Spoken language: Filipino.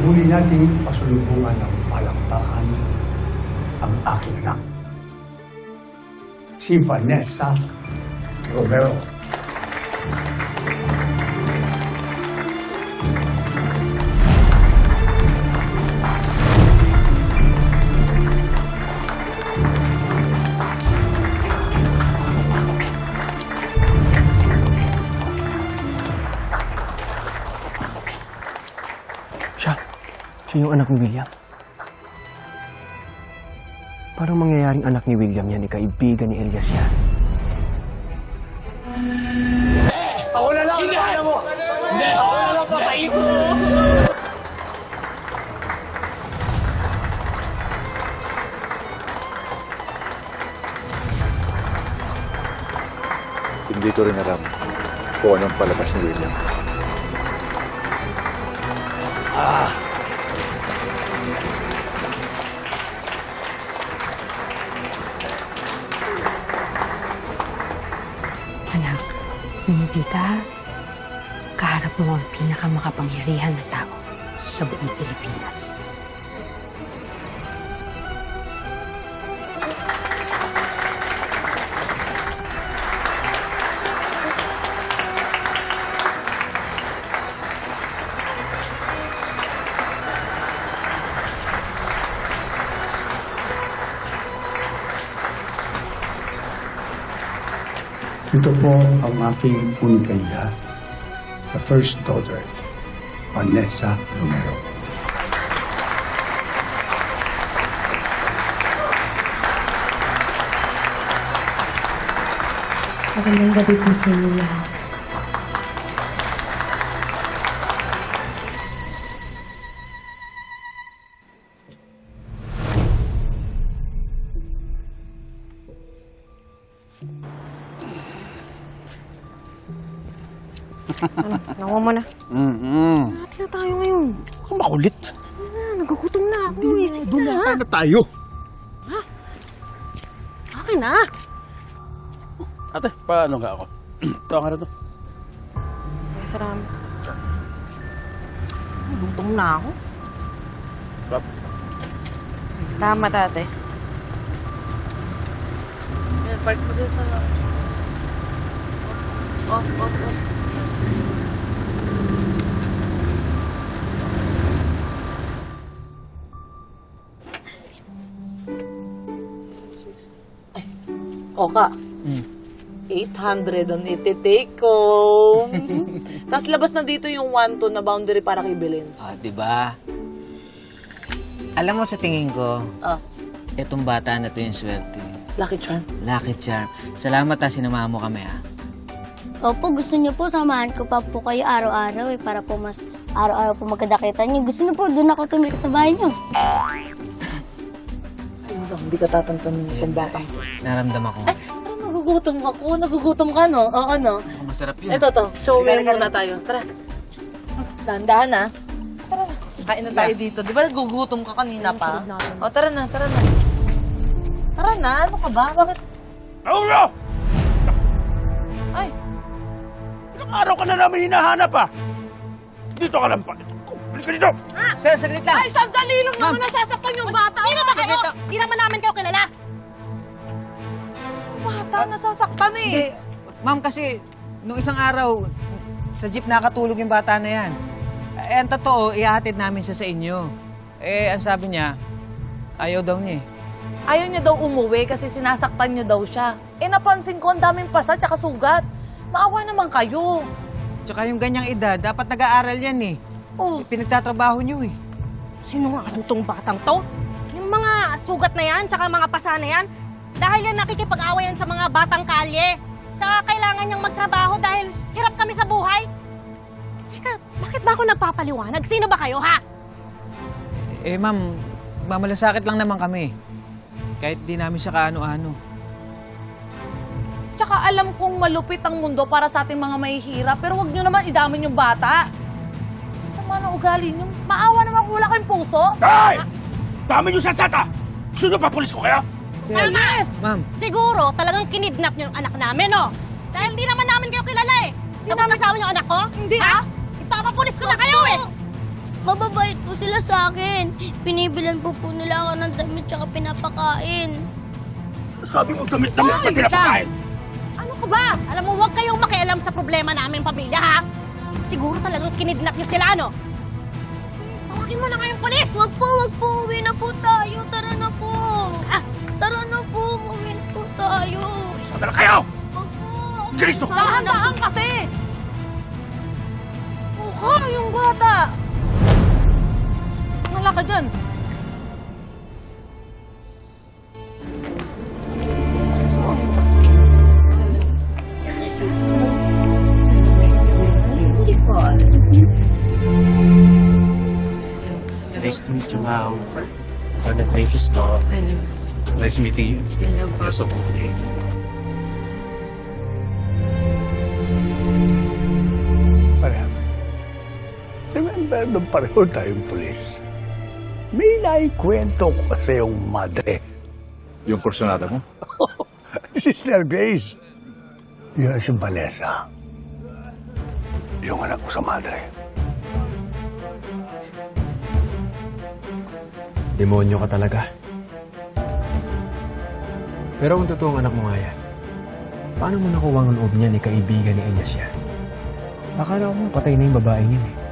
muli natin pasulubungan ng palakpakan ang aking anak. Si Vanessa Romero. Siya yung anak ni William. Parang mangyayaring anak ni William yan, ni kaibigan ni Elias yan. Hindi ko rin alam kung anong palabas ni William. Anak, hindi ka. Kaharap mo ang pinakamakapangyarihan na tao sa buong Pilipinas. Ito po ang aking unikaya, the first daughter, Vanessa Romero. Magandang gabi po sa inyo lahat. Nakuha mo na. Mm-hmm. Ate na tayo ngayon. Kung makulit. Ah, nagugutom na ako. Doon na. na na tayo. Akin na. Ate, paano nga ako? Ito ka na to. Ay, salamat. Gutom na ako. Rap. Salamat, ate. Diyan, park mo dun sa... Off, off, off. Oka. 800 ang iti-take ko. Tapos labas na dito yung 1 na boundary para kay Belen. Ah, di ba? Alam mo sa tingin ko, Ah, itong bata na to yung swerte. Lucky Charm. Lucky charm. Salamat ha, sinama mo kami ha. Opo, gusto niyo po samahan ko pa po kayo araw-araw eh, para po mas araw-araw po magkadakita niyo. Gusto niyo po, doon ako tumira sa bahay niyo. Ay, hindi ka tatantan itong batang. Naramdaman ko. Ay, nagugutom ako. Nagugutom ka, no? Oo, no? Ang masarap yun. Ito to, show me muna tayo. Tara. Dahan-dahan, ha? Tara. Kain na tayo dito. Di ba nagugutom ka kanina pa? O, tara na, tara na. Tara na, ano ka ba? Bakit? Paulo! Ay, Ilang araw ka na namin hinahanap ah. Dito ka lang pa. Balik ka dito! Sir, saglit lang. ay, sandali lang naman nasasaktan yung bata. Sino ba kayo? Hindi naman namin kayo kilala. Bata, nasasaktan eh. Hindi. Ma'am, kasi nung isang araw, sa jeep nakatulog yung bata na yan. Eh, ang totoo, ihahatid namin siya sa inyo. Eh, ang sabi niya, ayaw daw niya eh. Ayaw niya daw umuwi kasi sinasaktan niyo daw siya. Eh napansin ko ang daming pasa tsaka sugat. Maawa naman kayo. Tsaka yung ganyang edad, dapat nag-aaral yan eh. Oh, Pinagtatrabaho niyo eh. Sino nga tong batang to? Yung mga sugat na yan, tsaka mga pasa na yan, dahil yan nakikipag-awayan sa mga batang kalye. Tsaka kailangan niyang magtrabaho dahil hirap kami sa buhay. Teka, bakit ba ako nagpapaliwanag? Sino ba kayo, ha? Eh, ma'am, mamalasakit lang naman kami. Kahit di namin siya kaano-ano. Tsaka alam kong malupit ang mundo para sa ating mga mahihirap, pero wag niyo naman idamin yung bata. Sama na ugali niyo. Maawa naman kung wala kayong puso. Ay! Dami niyo sasata! Gusto niyo pa pulis ko kaya? Sir, Ma'am! ma'am, Siguro, talagang kinidnap niyo yung anak namin, no? Dahil di naman namin kayo kilala, eh. Tapos kasama niyo ang anak ko? Hindi, ha? ah. Ipapapulis ko na kayo, eh! Mababait po sila sa akin. Pinibilan po po nila ako ng damit tsaka pinapakain. Sabi mo, damit-damit sa pinapakain. Ba? Alam mo, huwag kayong makialam sa problema namin pamilya, ha? Siguro talagang kinidnap niyo sila, ano? Tawagin mo na nga yung polis! Wag po, wag po. Uwi na po tayo. Tara na po. Ah! Tara na po. Uwi na po tayo. Sabi na kayo! Wag po. Dito! Dahan-dahan kasi! Mukha yung bata! Wala ka dyan. Nice to meet you, ma'am. Ano, thank you so Nice meeting you. You're so pretty. Pareho. Remember, nung pareho tayong pulis. May naikwento ko sa iyong madre. Yung porsyonada mo? Sister Grace. Yun si Vanessa. Yung anak ko sa madre. Demonyo ka talaga. Pero kung totoong anak mo nga yan, paano mo nakuha ang loob niya ni kaibigan ni yan? Akala ko patay na yung babae niya eh.